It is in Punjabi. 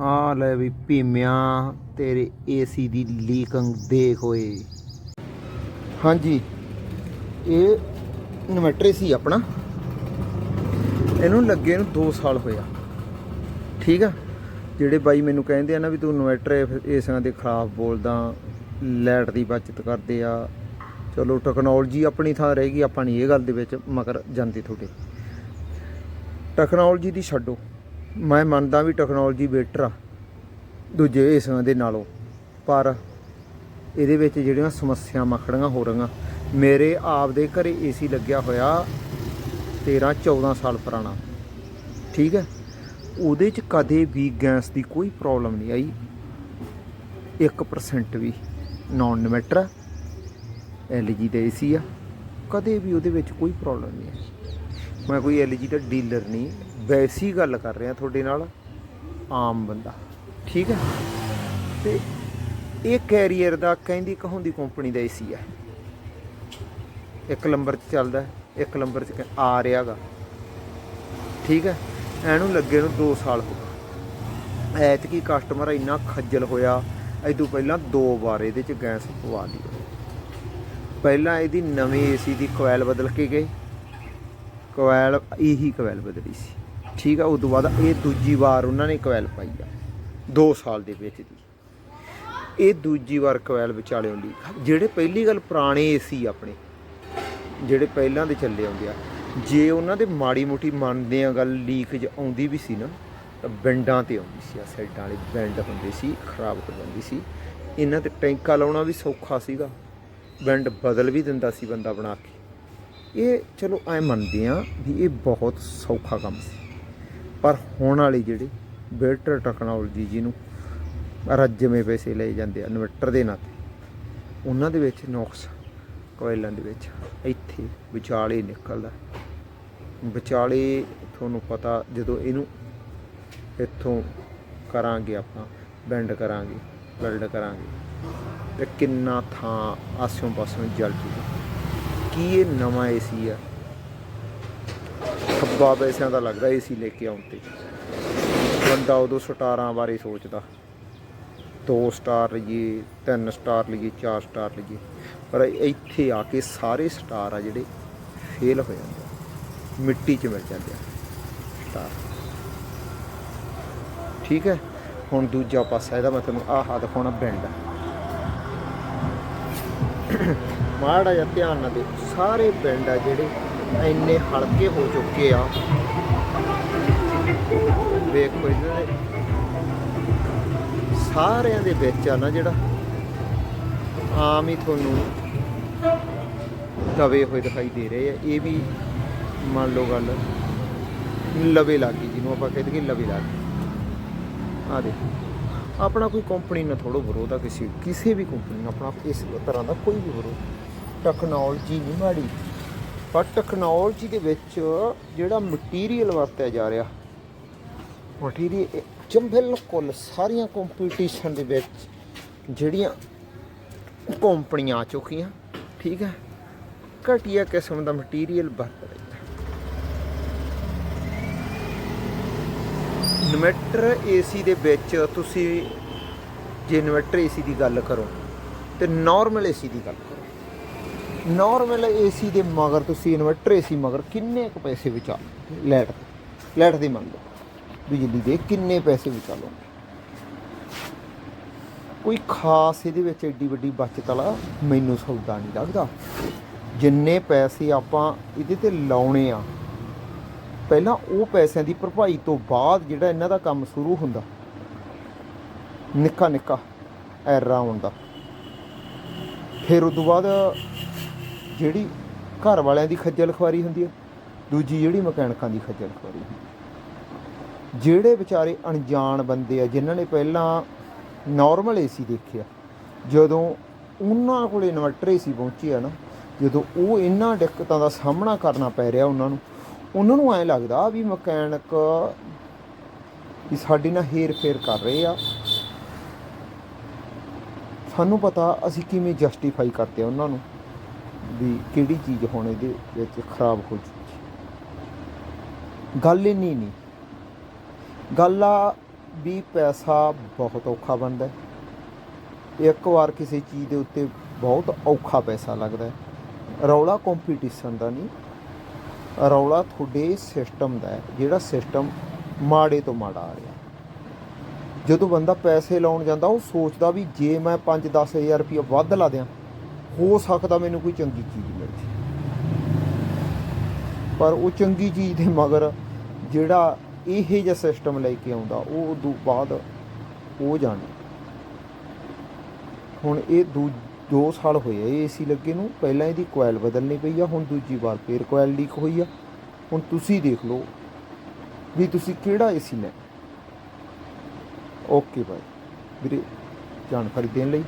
ਆ ਲੈ ਵੀ ਭੀਮਿਆਂ, ਤੇਰੇ ਏਸੀ ਦੀ ਲੀਕਿੰਗ ਦੇਖ ਓਏ। ਹਾਂਜੀ, ਇਹ ਇਨਵਰਟਰ ਸੀ ਆਪਣਾ। ਇਹਨੂੰ ਲੱਗੇ ਨੂੰ 2 ਸਾਲ ਹੋਇਆ। ਠੀਕ ਆ? ਜਿਹੜੇ ਬਾਈ ਮੈਨੂੰ ਕਹਿੰਦੇ ਆ ਨਾ ਵੀ ਤੂੰ ਇਨਵਰਟਰ ਏਸੀਆਂ ਦੇ ਖਿਲਾਫ ਬੋਲਦਾ ਲਾਈਟ ਦੀ ਬਚਤ ਕਰਦੇ ਆ। ਚਲੋ ਟੈਕਨੋਲੋਜੀ ਆਪਣੀ ਥਾਂ ਰਹੇਗੀ, ਆਪਾਂ ਨਹੀਂ ਇਹ ਗੱਲ ਦੇ ਵਿੱਚ ਮਗਰ ਜਾਂਦੇ ਤੁਹਾਡੇ। ਟੈਕਨੋਲੋਜੀ ਦੀ ਛੱਡੋ। ਮੈਂ ਮੰਨਦਾ ਵੀ ਟੈਕਨੋਲੋਜੀ ਬੈਟਰ ਆ, ਦੂਜੇ ਏਸੀਆਂ ਦੇ ਨਾਲੋਂ। ਪਰ ਇਹਦੇ ਵਿੱਚ ਜਿਹੜੀਆਂ ਸਮੱਸਿਆਵਾਂ ਖੜੀਆਂ ਹੋ ਰਹੀਆਂ, ਮੇਰੇ ਆਪ ਦੇ ਘਰੇ ਏਸੀ ਲੱਗਿਆ ਹੋਇਆ 13 14 ਸਾਲ ਪੁਰਾਣਾ। ਠੀਕ ਹੈ? ਉਹਦੇ ਚ ਕਦੇ ਵੀ ਗੈਸ ਦੀ ਕੋਈ ਪ੍ਰੋਬਲਮ ਨਹੀਂ ਆਈ। 1% ਵੀ ਨਾਨ ਇਨਵਰਟਰ ਐਲਜੀ ਦਾ ਏਸੀ ਆ। ਕਦੇ ਵੀ ਉਹਦੇ ਵਿੱਚ ਕੋਈ ਪ੍ਰੋਬਲਮ ਨਹੀਂ ਆਈ। ਮੈਂ ਕੋਈ ਐਲਜੀ ਦਾ ਡੀਲਰ ਨਹੀਂ। ਵੈਸੀ ਗੱਲ ਕਰ ਰਿਹਾ ਤੁਹਾਡੇ ਨਾਲ ਆਮ ਬੰਦਾ। ਠੀਕ ਹੈ? ਤੇ ਇਹ ਕੈਰੀਅਰ ਦਾ ਕਹਿੰਦੀ ਕਹਾਉਂਦੀ ਕੰਪਨੀ ਦਾ ਏਸੀ ਹੈ। ਇੱਕ ਨੰਬਰ 'ਚ ਚੱਲਦਾ ਇੱਕ ਨੰਬਰ 'ਚ ਕ- ਆ ਰਿਹਾਗਾ ਠੀਕ ਹੈ? ਇਹਨੂੰ ਲੱਗੇ ਨੂੰ 2 ਸਾਲ ਹੋ ਗਏ। ਐਤਕੀ ਕਸਟਮਰ ਇੰਨਾ ਖੱਜਲ ਹੋਇਆ ਇਦੋਂ ਪਹਿਲਾਂ ਦੋ ਵਾਰ ਇਹਦੇ 'ਚ ਗੈਸ ਪਵਾ ਲਈ। ਪਹਿਲਾਂ ਇਹਦੀ ਨਵੀਂ ਏਸੀ ਦੀ ਕੋਇਲ ਬਦਲ ਕੇ ਗਏ। ਕੋਇਲ ਇਹੀ ਕੋਇਲ ਬਦਲੀ ਸੀ। ਠੀਕ ਆ, ਉਸ ਤੋਂ ਬਾਅਦ ਇਹ ਦੂਜੀ ਵਾਰ ਉਹਨਾਂ ਨੇ ਕੋਇਲ ਪਾਈ ਆ 2 ਸਾਲ ਦੇ ਵਿੱਚ ਦੀ। ਇਹ ਦੂਜੀ ਵਾਰ ਕੋਇਲ ਵਿਚਾਲੇ ਹੁੰਦੀ ਜਿਹੜੇ ਪਹਿਲੀ ਗੱਲ ਪੁਰਾਣੇ ਏਸੀ ਆਪਣੇ, ਜਿਹੜੇ ਪਹਿਲਾਂ ਦੇ ਚੱਲੇ ਆਉਂਦੇ ਆ, ਜੇ ਉਹਨਾਂ ਦੇ ਮਾੜੀ ਮੋਟੀ ਮੰਨਦੇ ਆ ਗੱਲ ਲੀਕੇਜ ਆਉਂਦੀ ਵੀ ਸੀ ਨਾ, ਤਾਂ ਬੈਂਡਾਂ ਤੇ ਆਉਂਦੀ ਸੀ ਆ, ਸਾਈਡਾਂ ਵਾਲੇ ਬੈਂਡ ਹੁੰਦੇ ਸੀ, ਖਰਾਬ ਹੋ ਜਾਂਦੀ ਸੀ। ਇਹਨਾਂ ਤੇ ਟੈਂਕਾ ਲਾਉਣਾ ਵੀ ਸੌਖਾ ਸੀਗਾ, ਬੈਂਡ ਬਦਲ ਵੀ ਦਿੰਦਾ ਸੀ ਬੰਦਾ ਬਣਾ ਕੇ। ਇਹ ਚਲੋ ਐ ਮੰਨਦੇ ਆ ਵੀ ਇਹ ਬਹੁਤ ਸੌਖਾ ਕੰਮ ਸੀ। ਪਰ ਹੁਣ ਵਾਲੀ ਜਿਹੜੀ ਬੈਟਰ ਟੈਕਨੋਲੋਜੀ ਜਿਹਨੂੰ ਰੱਜਵੇਂ ਪੈਸੇ ਲਏ ਜਾਂਦੇ ਆ, ਇਨਵਰਟਰ ਦੇ ਨਾਂ ਉਹਨਾਂ ਦੇ ਵਿੱਚ ਨੁਕਸ ਕੋਇਲਾਂ ਦੇ ਵਿੱਚ ਇੱਥੇ ਵਿਚਾਲੇ ਨਿਕਲਦਾ। ਵਿਚਾਲੇ ਤੁਹਾਨੂੰ ਪਤਾ ਜਦੋਂ ਇਹਨੂੰ ਇੱਥੋਂ ਕਰਾਂਗੇ ਆਪਾਂ, ਬੈਂਡ ਕਰਾਂਗੇ, ਵੈਲਡ ਕਰਾਂਗੇ, ਤੇ ਕਿੰਨਾ ਥਾਂ ਆਸਿਓਂ ਪਾਸਿਓਂ ਜਲ ਜੂਗਾ। ਕੀ ਇਹ ਨਵਾਂ ਏਸੀ ਆ? ਖੱਬਾ ਪੈਸਿਆਂ ਦਾ ਲੱਗਦਾ ਏਸੀ ਲੈ ਕੇ ਆਉਣ ਤੇ। ਬੰਦਾ ਉਦੋਂ ਸਟਾਰਾਂ ਬਾਰੇ ਸੋਚਦਾ। 2 ਸਟਾਰ ਲਈਏ 3 ਸਟਾਰ ਲਈਏ 4 ਸਟਾਰ ਲਈਏ। ਪਰ ਇੱਥੇ ਆ ਕੇ ਸਾਰੇ ਸਟਾਰ ਆ ਜਿਹੜੇ ਫੇਲ ਹੋ ਜਾਂਦੇ ਆ। ਮਿੱਟੀ 'ਚ ਮਿਲ ਜਾਂਦੇ ਆ ਸਟਾਰ। ਠੀਕ ਹੈ? ਹੁਣ ਦੂਜਾ ਪਾਸਾ ਇਹਦਾ ਮੈਂ ਤੁਹਾਨੂੰ ਆਹ ਦਿਖਾਉਣਾ ਬੈਂਡ ਮਾੜਾ ਜਿਹਾ ਧਿਆਨ ਨਾਲ ਦੇਖੋ, ਸਾਰੇ ਬੈਂਡ ਆ ਜਿਹੜੇ ਇੰਨੇ ਹਲਕੇ ਹੋ ਚੁੱਕੇ ਆ। ਵੇਖੋ ਇਹਨਾਂ ਦੇ ਸਾਰਿਆਂ ਦੇ ਵਿੱਚ ਆ ਨਾ ਜਿਹੜਾ ਆਮ ਹੀ ਤੁਹਾਨੂੰ ਦਵੇ ਹੋਏ ਦਿਖਾਈ ਦੇ ਰਹੇ ਆ। ਇਹ ਵੀ ਮੰਨ ਲਓ ਗੱਲ ਲਵੇ ਲੱਗੀ, ਜਿਹਨੂੰ ਆਪਾਂ ਕਹਿੰਦੇ ਕਿ ਲਵੇ ਲੱਗੀ। ਆ ਦੇ ਆਪਣਾ ਕੋਈ ਕੰਪਨੀ ਨਾਲ ਥੋੜੋ ਵਿਰੋਧ ਆ ਕਿਸੇ ਕਿਸੇ ਵੀ ਕੰਪਨੀ ਨਾਲ, ਆਪਣਾ ਇਸ ਤਰ੍ਹਾਂ ਦਾ ਕੋਈ ਵੀ ਵਿਰੋਧ। ਟੈਕਨੋਲੋਜੀ ਨਹੀਂ ਮਾੜੀ। ਪਰ ਟੈਕਨੋਲੋਜੀ ਦੇ ਵਿੱਚ ਜਿਹੜਾ ਮਟੀਰੀਅਲ ਵਰਤਿਆ ਜਾ ਰਿਹਾ ਮਟੀਰੀਅਲ ਜਮ ਬਿਲਕੁਲ ਸਾਰੀਆਂ ਕੰਪੀਟੀਸ਼ਨ ਦੇ ਵਿੱਚ ਜਿਹੜੀਆਂ ਕੰਪਨੀਆਂ ਆ ਚੁੱਕੀਆਂ, ਠੀਕ ਹੈ, ਘਟੀਆ ਕਿਸਮ ਦਾ ਮਟੀਰੀਅਲ ਵਰਤ ਰਹੀ ਹੈ ਇਨਵਰਟਰ ਏਸੀ ਦੇ ਵਿੱਚ ਤੁਸੀਂ ਜੇ ਇਨਵਰਟਰ ਏਸੀ ਦੀ ਗੱਲ ਕਰੋ, ਤੇ ਨਾਰਮਲ ਏਸੀ ਦੀ ਗੱਲ ਨਾਰਮਲ ਏਸੀ ਦੇ ਮਗਰ ਤੁਸੀਂ ਇਨਵਰਟਰ ਏਸੀ ਮਗਰ ਕਿੰਨੇ ਕੁ ਪੈਸੇ ਵਿਚਾ ਲੈਟ ਲੈਟ ਦੀ ਮੰਨ ਲਓ। ਬਿਜਲੀ ਦੇ ਕਿੰਨੇ ਪੈਸੇ ਵਿਚਾ ਲਓ ਕੋਈ ਖਾਸ ਇਹਦੇ ਵਿੱਚ ਐਡੀ ਵੱਡੀ ਬਚਤ ਵਾਲਾ ਮੈਨੂੰ ਸੌਦਾ ਨਹੀਂ ਲੱਗਦਾ। ਜਿੰਨੇ ਪੈਸੇ ਆਪਾਂ ਇਹਦੇ ਤੇ ਲਾਉਣੇ ਆ, ਪਹਿਲਾਂ ਉਹ ਪੈਸਿਆਂ ਦੀ ਭਰਪਾਈ ਤੋਂ ਬਾਅਦ ਜਿਹੜਾ ਇਹਨਾਂ ਦਾ ਕੰਮ ਸ਼ੁਰੂ ਹੁੰਦਾ ਨਿੱਕਾ ਨਿੱਕਾ ਐਰਾ ਹੁੰਦਾ ਫਿਰ ਉਸ ਤੋਂ ਬਾਅਦ ਜਿਹੜੀ ਘਰ ਵਾਲਿਆਂ ਦੀ ਖੱਜਲ ਖਵਾਰੀ ਹੁੰਦੀ ਹੈ, ਦੂਜੀ ਜਿਹੜੀ ਮਕੈਨਿਕਾਂ ਦੀ ਖੱਜਲ ਖਵਾਰੀ ਹੁੰਦੀ ਜਿਹੜੇ ਵਿਚਾਰੇ ਅਣਜਾਣ ਬੰਦੇ ਆ, ਜਿਨ੍ਹਾਂ ਨੇ ਪਹਿਲਾਂ ਨਾਰਮਲ ਏਸੀ ਦੇਖਿਆ, ਜਦੋਂ ਉਹਨਾਂ ਕੋਲ ਇਨਵਰਟਰ ਏਸੀ ਪਹੁੰਚਿਆ ਨਾ, ਜਦੋਂ ਉਹ ਇਹਨਾਂ ਦਿੱਕਤਾਂ ਦਾ ਸਾਹਮਣਾ ਕਰਨਾ ਪੈ ਰਿਹਾ ਉਹਨਾਂ ਨੂੰ ਉਹਨਾਂ ਨੂੰ ਐਂ ਲੱਗਦਾ ਵੀ ਮਕੈਨਿਕ ਵੀ ਸਾਡੀ ਨਾਲ ਹੇਰ ਫੇਰ ਕਰ ਰਹੇ ਆ। ਸਾਨੂੰ ਪਤਾ ਅਸੀਂ ਕਿਵੇਂ ਜਸਟੀਫਾਈ ਕਰਦੇ ਆ ਉਹਨਾਂ ਨੂੰ। ਵੀ ਕਿਹੜੀ ਚੀਜ਼ ਹੁਣ ਇਹਦੇ ਵਿੱਚ ਖਰਾਬ ਹੋ ਚੁੱਕੀ ਗੱਲ ਇੰਨੀ ਨਹੀਂ। ਗੱਲ ਆ ਵੀ ਪੈਸਾ ਬਹੁਤ ਔਖਾ ਬਣਦਾ ਇੱਕ ਵਾਰ ਕਿਸੇ ਚੀਜ਼ ਦੇ ਉੱਤੇ ਬਹੁਤ ਔਖਾ ਪੈਸਾ ਲੱਗਦਾ ਰੌਲਾ ਕੰਪੀਟੀਸ਼ਨ ਦਾ ਨਹੀਂ। ਰੌਲਾ ਤੁਹਾਡੇ ਸਿਸਟਮ ਦਾ ਜਿਹੜਾ ਸਿਸਟਮ ਮਾੜੇ ਤੋਂ ਮਾੜਾ ਆ ਰਿਹਾ। ਜਦੋਂ ਬੰਦਾ ਪੈਸੇ ਲਾਉਣ ਜਾਂਦਾ, ਉਹ ਸੋਚਦਾ ਵੀ ਜੇ ਮੈਂ 5-10 ਹਜ਼ਾਰ ਰੁਪਏ ਵੱਧ ਲਾ ਦਿਆਂ ਹੋ ਸਕਦਾ ਮੈਨੂੰ ਕੋਈ ਚੰਗੀ ਚੀਜ਼ ਮਿਲ। ਜੇ ਪਰ ਉਹ ਚੰਗੀ ਚੀਜ਼ ਦੇ ਮਗਰ ਜਿਹੜਾ ਇਹ ਜਿਹਾ ਸਿਸਟਮ ਲੈ ਕੇ ਆਉਂਦਾ, ਉਹ ਤੋਂ ਬਾਅਦ ਉਹ ਜਾਣੇ। ਹੁਣ ਇਹ ਦੂ 2 ਸਾਲ ਹੋਏ ਆ ਏਸੀ ਲੱਗੇ ਨੂੰ, ਪਹਿਲਾਂ ਇਹਦੀ ਕੋਇਲ ਬਦਲਣੀ ਪਈ ਆ, ਹੁਣ ਦੂਜੀ ਵਾਰ ਫੇਰ ਕੋਇਲ ਲੀਕ ਹੋਈ ਆ। ਹੁਣ ਤੁਸੀਂ ਦੇਖ ਲਓ ਵੀ ਤੁਸੀਂ ਕਿਹੜਾ ਏਸੀ ਲੈ। ਓਕੇ ਬਾਈ ਵੀਰੇ, ਜਾਣਕਾਰੀ ਦੇਣ ਲਈ